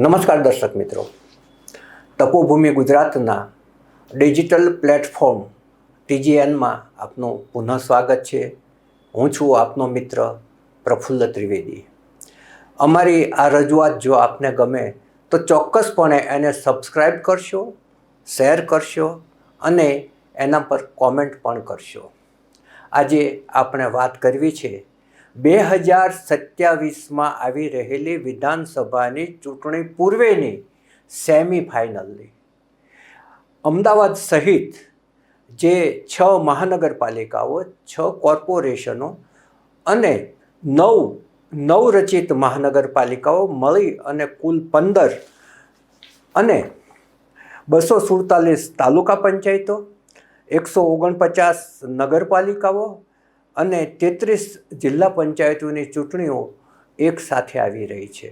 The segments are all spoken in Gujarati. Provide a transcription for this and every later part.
નમસ્કાર દર્શક મિત્રો. તપોભૂમિ ગુજરાતના ડિજિટલ પ્લેટફોર્મ ટીજીએનમાં આપનું પુનઃ સ્વાગત છે. હું છું આપનો મિત્ર પ્રફુલ્લ ત્રિવેદી. અમારી આ રજૂઆત જો આપને ગમે તો ચોક્કસપણે એને સબસ્ક્રાઈબ કરશો, શેર કરશો અને એના પર કોમેન્ટ પણ કરશો. આજે આપણે વાત કરવી છે બે હજાર સત્યાવીસમાં આવી રહેલી વિધાનસભાની ચૂંટણી પૂર્વેની સેમિફાઇનલની. અમદાવાદ સહિત જે છ મહાનગરપાલિકાઓ, છ કોર્પોરેશનો અને નવ નવરચિત મહાનગરપાલિકાઓ મળી અને કુલ પંદર અને બસો સુડતાલીસ તાલુકા પંચાયતો, એકસો ઓગણપચાસ નગરપાલિકાઓ અને તેત્રીસ જિલ્લા પંચાયતોની ચૂંટણીઓ એક સાથે આવી રહી છે.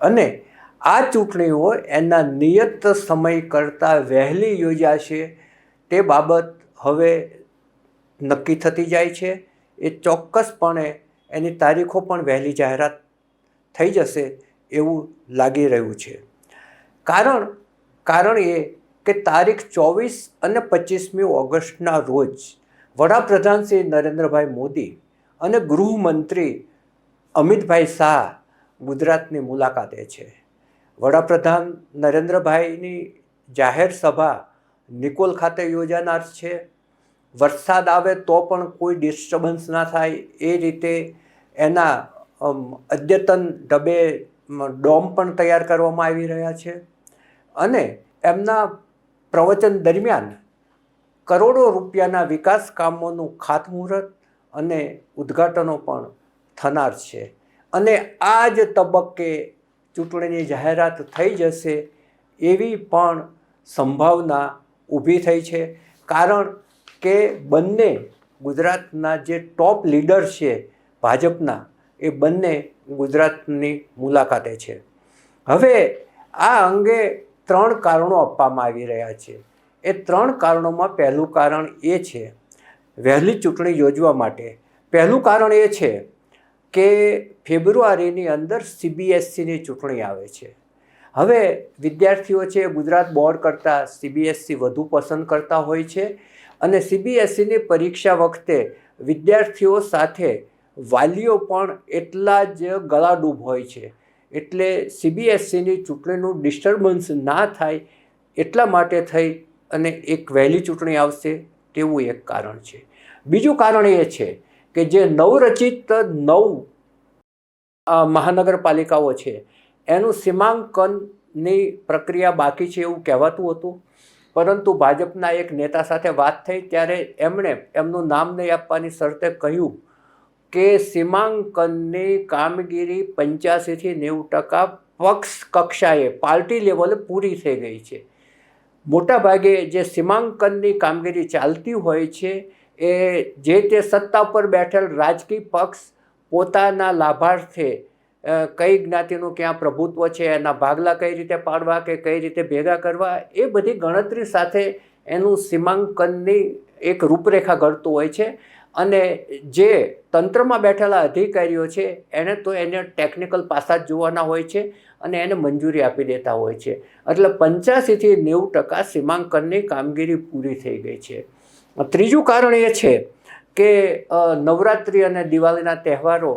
અને આ ચૂંટણીઓ એના નિયત સમય કરતાં વહેલી યોજાશે તે બાબત હવે નક્કી થતી જાય છે. એ ચોક્કસપણે એની તારીખો પણ વહેલી જાહેરાત થઈ જશે એવું લાગી રહ્યું છે. કારણ કારણ એ કે તારીખ ચોવીસ અને પચીસમી ઓગસ્ટના રોજ વડાપ્રધાન શ્રી નરેન્દ્રભાઈ મોદી અને ગૃહમંત્રી અમિતભાઈ શાહ ગુજરાતની મુલાકાતે છે. વડાપ્રધાન નરેન્દ્રભાઈની જાહેર સભા નિકોલ ખાતે યોજાનાર છે. વરસાદ આવે તો પણ કોઈ ડિસ્ટર્બન્સ ના થાય એ રીતે એના અદ્યતન ઢબે ડોમ પણ તૈયાર કરવામાં આવી રહ્યા છે. અને એમના પ્રવચન દરમિયાન કરોડો રૂપિયાના વિકાસ કામોનું ખાતમુહૂર્ત અને ઉદ્ઘાટનો પણ થનાર છે. અને આ જ તબક્કે ચૂંટણીની જાહેરાત થઈ જશે એવી પણ સંભાવના ઊભી થઈ છે. કારણ કે બંને ગુજરાતના જે ટોપ લીડર છે ભાજપના, એ બંને ગુજરાતની મુલાકાતે છે. હવે આ અંગે ત્રણ કારણો આપવામાં આવી રહ્યા છે. એ ત્રણ કારણોમાં પહેલું કારણ એ છે. વહેલી ચૂંટણી યોજવા માટે પહેલું કારણ એ છે કે ફેબ્રુઆરીની અંદર સીબીએસસીની ચૂંટણી આવે છે. હવે વિદ્યાર્થીઓ છે ગુજરાત બોર્ડ કરતાં સીબીએસસી વધુ પસંદ કરતા હોય છે અને સીબીએસસીની પરીક્ષા વખતે વિદ્યાર્થીઓ સાથે વાલીઓ પણ એટલા જ ગળાડૂબ હોય છે. એટલે સીબીએસસીની ચૂંટણીનું ડિસ્ટર્બન્સ ના થાય એટલા માટે થઈ અને એક વહેલી ચૂંટણી આવશે તેવું એક કારણ છે. બીજું કારણ એ છે કે જે નવરચિત નવ મહાનગરપાલિકાઓ છે, એનું સીમાંકનની પ્રક્રિયા બાકી છે એવું કહેવાતું હતું. પરંતુ ભાજપના એક નેતા સાથે વાત થઈ ત્યારે એમણે એમનું નામ નહીં આપવાની શરતે કહ્યું કે સીમાંકનની કામગીરી પંચ્યાસીથી નેવું ટકા પક્ષ કક્ષાએ પાર્ટી લેવલે પૂરી થઈ ગઈ છે. મોટાભાગે જે સીમાંકનની કામગીરી ચાલતી હોય છે, એ જે તે સત્તા પર બેઠેલ રાજકીય પક્ષ પોતાના લાભાર્થે કઈ જ્ઞાતિનું ક્યાં પ્રભુત્વ છે, એના ભાગલા કઈ રીતે પાડવા કે કઈ રીતે ભેગા કરવા, એ બધી ગણતરી સાથે એનું સીમાંકનની એક રૂપરેખા ઘડતું હોય છે. અને જે તંત્રમાં બેઠેલા અધિકારીઓ છે, એને તો એને ટેકનિકલ પાસા જ જોવાના હોય છે. અને એને મંજૂરી આપી દેતા હોય છે. એટલે પંચ્યાસીથી નેવું ટકા સીમાંકનની કામગીરી પૂરી થઈ ગઈ છે. ત્રીજું કારણ એ છે કે નવરાત્રિ અને દિવાળીના તહેવારો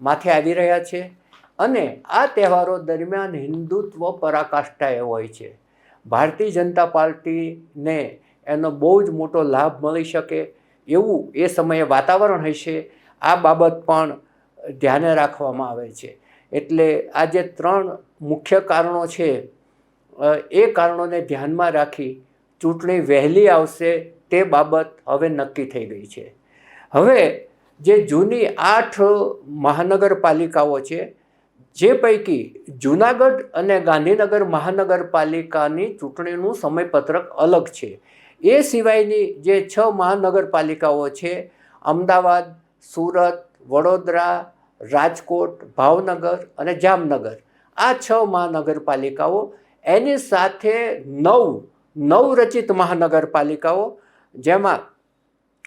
માથે આવી રહ્યા છે અને આ તહેવારો દરમિયાન હિન્દુત્વ પરાકાષ્ઠાએ હોય છે. ભારતીય જનતા પાર્ટીને એનો બહુ જ મોટો લાભ મળી શકે એવું એ સમયે વાતાવરણ હશે. આ બાબત પણ ધ્યાને રાખવામાં આવે છે. એટલે આ જે ત્રણ મુખ્ય કારણો છે એ કારણોને ધ્યાનમાં રાખી ચૂંટણી વહેલી આવશે તે બાબત હવે નક્કી થઈ ગઈ છે. હવે જે જૂની આઠ મહાનગરપાલિકાઓ છે, જે પૈકી જૂનાગઢ અને ગાંધીનગર મહાનગરપાલિકાની ચૂંટણીનું સમયપત્રક અલગ છે. એ સિવાયની જે છ મહાનગરપાલિકાઓ છે, અમદાવાદ, સુરત, વડોદરા રાજકોટ, ભાવનગર અને જામનગર. આ છ મહાનગરપાલિકાઓ, એની સાથે નવ, નવરચિત મહાનગરપાલિકાઓ, જેમાં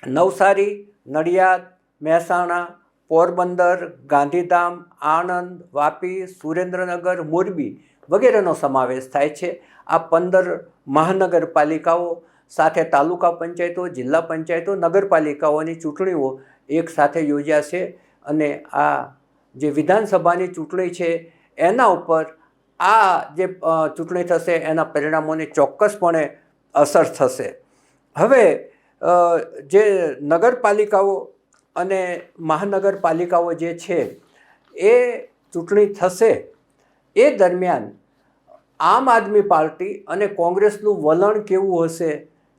નવસારી, નડિયાદ, મહેસાણા, પોરબંદર, ગાંધીધામ, આણંદ, વાપી, સુરેન્દ્રનગર, મોરબી વગેરેનો સમાવેશ થાય છે. આ પંદર મહાનગરપાલિકાઓ સાથે તાલુકા પંચાયતો, જિલ્લા પંચાયતો, નગરપાલિકાઓની ચૂંટણીઓ એક સાથે યોજાશે અને આ જે વિધાનસભાની ચૂંટણી છે, એના ઉપર આ જે ચૂંટણી થશે, એના પરિણામોની ચોક્કસપણે અસર થશે. હવે જે નગરપાલિકાઓ અને મહાનગરપાલિકાઓ જે છે, એ ચૂંટણી થશે, એ દરમિયાન આમ આદમી પાર્ટી અને કોંગ્રેસનું વલણ કેવું હશે,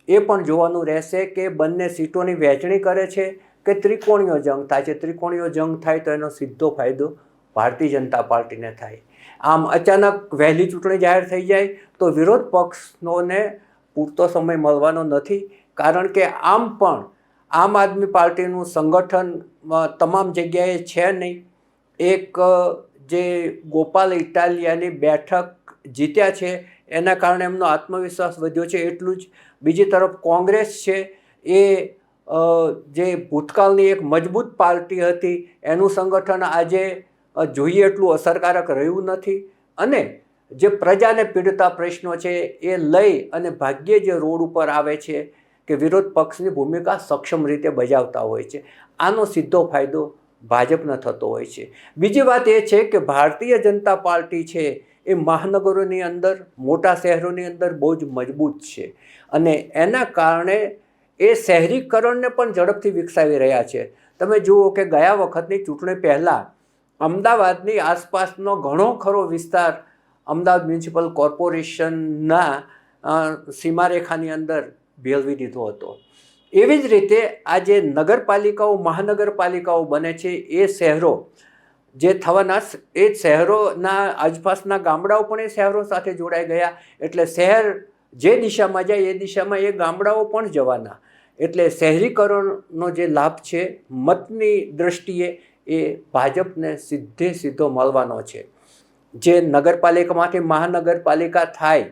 એ પણ જોવાનું રહેશે કે બંને સીટોની વહેંચણી કરે છે કે ત્રિકોણીય જંગ થાય છે. ત્રિકોણીય જંગ થાય તો એનો સીધો ફાયદો ભારતીય જનતા પાર્ટીને થાય. આમ અચાનક વહેલી ચૂંટણી જાહેર થઈ જાય તો વિરોધ પક્ષનોને પૂરતો સમય મળવાનો નથી. કારણ કે આમ પણ આમ આદમી પાર્ટીનું સંગઠન તમામ જગ્યાએ છે નહીં. એક જે ગોપાલ ઇટાલિયાની બેઠક જીત્યા છે, એના કારણે એમનો આત્મવિશ્વાસ વધ્યો છે. એટલું જ. બીજી તરફ કોંગ્રેસ છે, એ જે ભૂતકાળની એક મજબૂત પાર્ટી હતી, એનું સંગઠન આજે જોઈએ એટલું અસરકારક રહ્યું નથી. અને જે પ્રજાને પીડતા પ્રશ્નો છે, એ લઈ અને ભાગ્યે જે રોડ ઉપર આવે છે કે વિરોધ પક્ષની ભૂમિકા સક્ષમ રીતે બજાવતા હોય છે. આનો સીધો ફાયદો ભાજપને થતો હોય છે. બીજી વાત એ છે કે ભારતીય જનતા પાર્ટી છે, એ મહાનગરોની અંદર, મોટા શહેરોની અંદર બહુ જ મજબૂત છે. અને એના કારણે એ શહેરીકરણને પણ ઝડપથી વિકસાવી રહ્યા છે. તમે જુઓ કે ગયા વખતની ચૂંટણી પહેલાં અમદાવાદની આસપાસનો ઘણો ખરો વિસ્તાર અમદાવાદ મ્યુનિસિપલ કોર્પોરેશનના સીમારેખાની અંદર ભેળવી દીધો હતો. એવી જ રીતે આ જે નગરપાલિકાઓ, મહાનગરપાલિકાઓ બને છે, એ શહેરો, જે થવાના એ શહેરોના આસપાસના ગામડાઓ પણ એ શહેરો સાથે જોડાઈ ગયા. એટલે શહેર જે દિશામાં જાય એ દિશામાં એ ગામડાઓ પણ જવાના. એટલે શહેરીકરણનો જે લાભ છે, મતની દ્રષ્ટિએ એ ભાજપને સીધે સીધો મળવાનો છે. જે નગરપાલિકામાંથી મહાનગરપાલિકા થાય,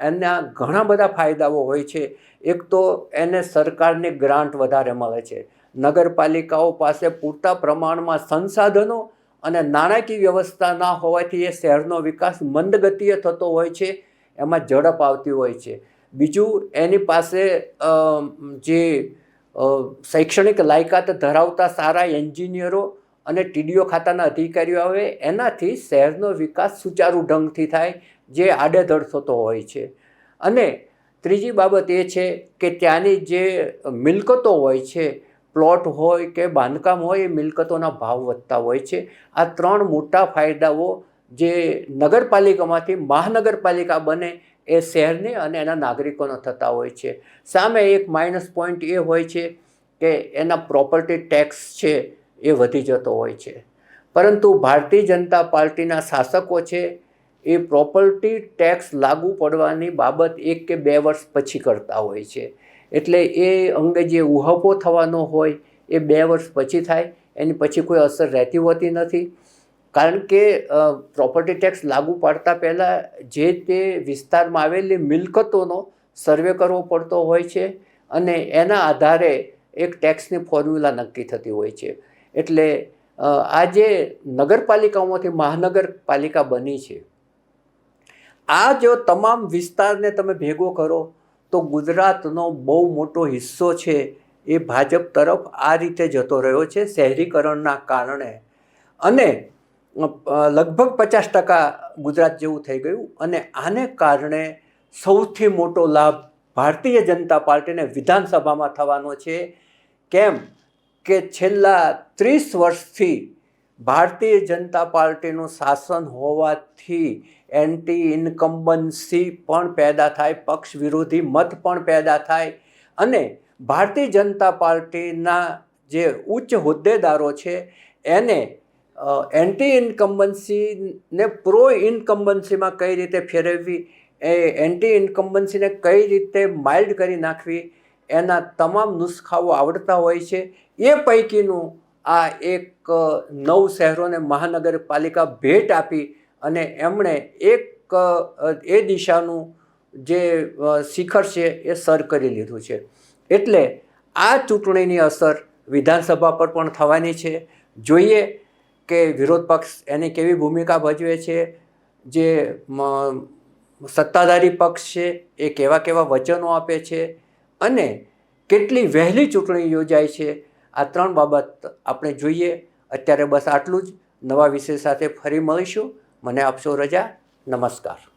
એના ઘણા બધા ફાયદાઓ હોય છે. એક તો એને સરકારની ગ્રાન્ટ વધારે મળે છે. નગરપાલિકાઓ પાસે પૂરતા પ્રમાણમાં સંસાધનો અને નાણાકીય વ્યવસ્થા ના હોવાથી એ શહેરનો વિકાસ મંદગતિએ થતો હોય છે. એમાં ઝડપ આવતી હોય છે. બીજું, એની પાસે જે શૈક્ષણિક લાયકાત ધરાવતા સારા એન્જિનિયરો અને ટીડીઓ ખાતાના અધિકારીઓ આવે, એનાથી શહેરનો વિકાસ સુચારુ ઢંગથી થાય, જે આડેધડ થતો હોય છે. અને ત્રીજી બાબત એ છે કે ત્યાંની જે મિલકતો હોય છે, પ્લોટ હોય કે બાંધકામ હોય, એ મિલકતોના ભાવ વધતા હોય છે. આ ત્રણ મોટા ફાયદાઓ જે નગરપાલિકામાંથી મહાનગરપાલિકા બને એ શહેરને અને એના નાગરિકોનો થતા હોય છે. સામે એક માઇનસ પોઈન્ટ એ હોય છે કે એના પ્રોપર્ટી ટેક્સ છે એ વધી જતો હોય છે. પરંતુ ભારતીય જનતા પાર્ટીના શાસકો છે એ પ્રોપર્ટી ટેક્સ લાગુ પડવાની બાબત એક કે બે વર્ષ પછી કરતા હોય છે. એટલે એ અંગે જે ઉહાપો થવાનો હોય એ બે વર્ષ પછી થાય, એની પછી કોઈ અસર રહેતી હોતી નથી. કારણ કે પ્રોપર્ટી ટેક્સ લાગુ પાડતા પહેલાં જે તે વિસ્તારમાં આવેલી મિલકતોનો સર્વે કરવો પડતો હોય છે અને એના આધારે એક ટેક્સની ફોર્મ્યુલા નક્કી થતી હોય છે. એટલે આ જે નગરપાલિકાઓમાંથી મહાનગરપાલિકા બની છે, આ જો તમામ વિસ્તારને તમે ભેગો કરો, તો ગુજરાતનો બહુ મોટો હિસ્સો છે એ ભાજપ તરફ આ રીતે જતો રહ્યો છે શહેરીકરણના કારણે. અને લગભગ પચાસ ટકા ગુજરાત જેવું થઈ ગયું અને આને કારણે સૌથી મોટો લાભ ભારતીય જનતા પાર્ટીને વિધાનસભામાં થવાનો છે. કેમ કે છેલ્લા ત્રીસ વર્ષથી ભારતીય જનતા પાર્ટીનું શાસન હોવાથી એન્ટી ઇન્કમ્બન્સી પણ પેદા થાય, પક્ષ વિરોધી મત પણ પેદા થાય અને ભારતીય જનતા પાર્ટીના જે ઉચ્ચ હોદ્દેદારો છે એને એન્ટી ઇન્કમ્બન્સીને પ્રો ઇન્કમ્બન્સીમાં કઈ રીતે ફેરવવી, એ એન્ટી ઇન્કમ્બન્સીને કઈ રીતે માઇલ્ડ કરી નાખવી, એના તમામ નુસ્ખાઓ આવડતા હોય છે. એ પૈકીનું આ એક નવ શહેરોને મહાનગરપાલિકા ભેટ આપી અને એમણે એક એ દિશાનું જે શિખર છે એ સર કરી લીધું છે. એટલે આ ચૂંટણીની અસર વિધાનસભા પર પણ થવાની છે. જોઈએ કે વિરોધ પક્ષ એની કેવી ભૂમિકા ભજવે છે, જે સત્તાધારી પક્ષ છે, એ કેવા કેવા વચનો આપે છે અને કેટલી વહેલી ચૂંટણી યોજાય છે, આ ત્રણ બાબત આપણે જોઈએ. અત્યારે બસ આટલું જ. નવા વિષય સાથે ફરી મળીશું. મને આપશો રજા. નમસ્કાર.